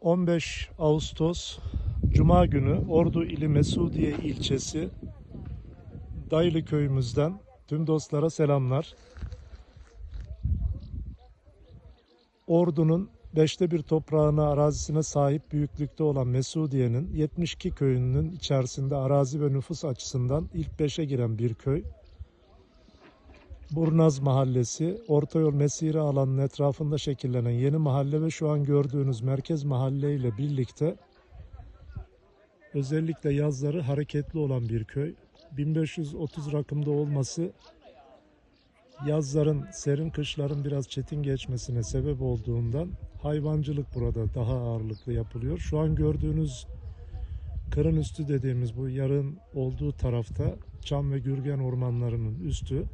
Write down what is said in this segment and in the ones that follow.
15 Ağustos Cuma günü Ordu ili Mesudiye ilçesi Daylı köyümüzden tüm dostlara selamlar. Ordu'nun beşte bir toprağına, arazisine sahip büyüklükte olan Mesudiye'nin 72 köyünün içerisinde arazi ve nüfus açısından ilk beşe giren bir köy. Burnaz Mahallesi, Ortayol Mesire alanının etrafında şekillenen yeni mahalle ve şu an gördüğünüz merkez mahalle ile birlikte özellikle yazları hareketli olan bir köy. 1530 rakımda olması yazların, serin kışların biraz çetin geçmesine sebep olduğundan hayvancılık burada daha ağırlıklı yapılıyor. Şu an gördüğünüz kırın üstü dediğimiz bu yarın olduğu tarafta çam ve gürgen ormanlarının üstü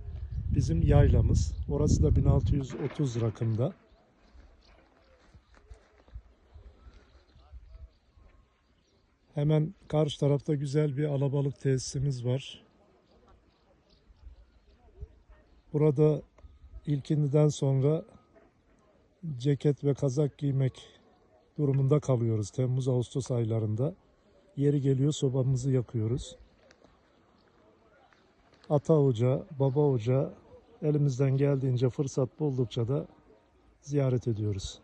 bizim yaylamız. Orası da 1630 rakımda. Hemen karşı tarafta güzel bir alabalık tesisimiz var. Burada ilkindiden sonra ceket ve kazak giymek durumunda kalıyoruz Temmuz-Ağustos aylarında. Yeri geliyor sobamızı yakıyoruz. Ata Hoca, Baba Hoca elimizden geldiğince fırsat buldukça da ziyaret ediyoruz.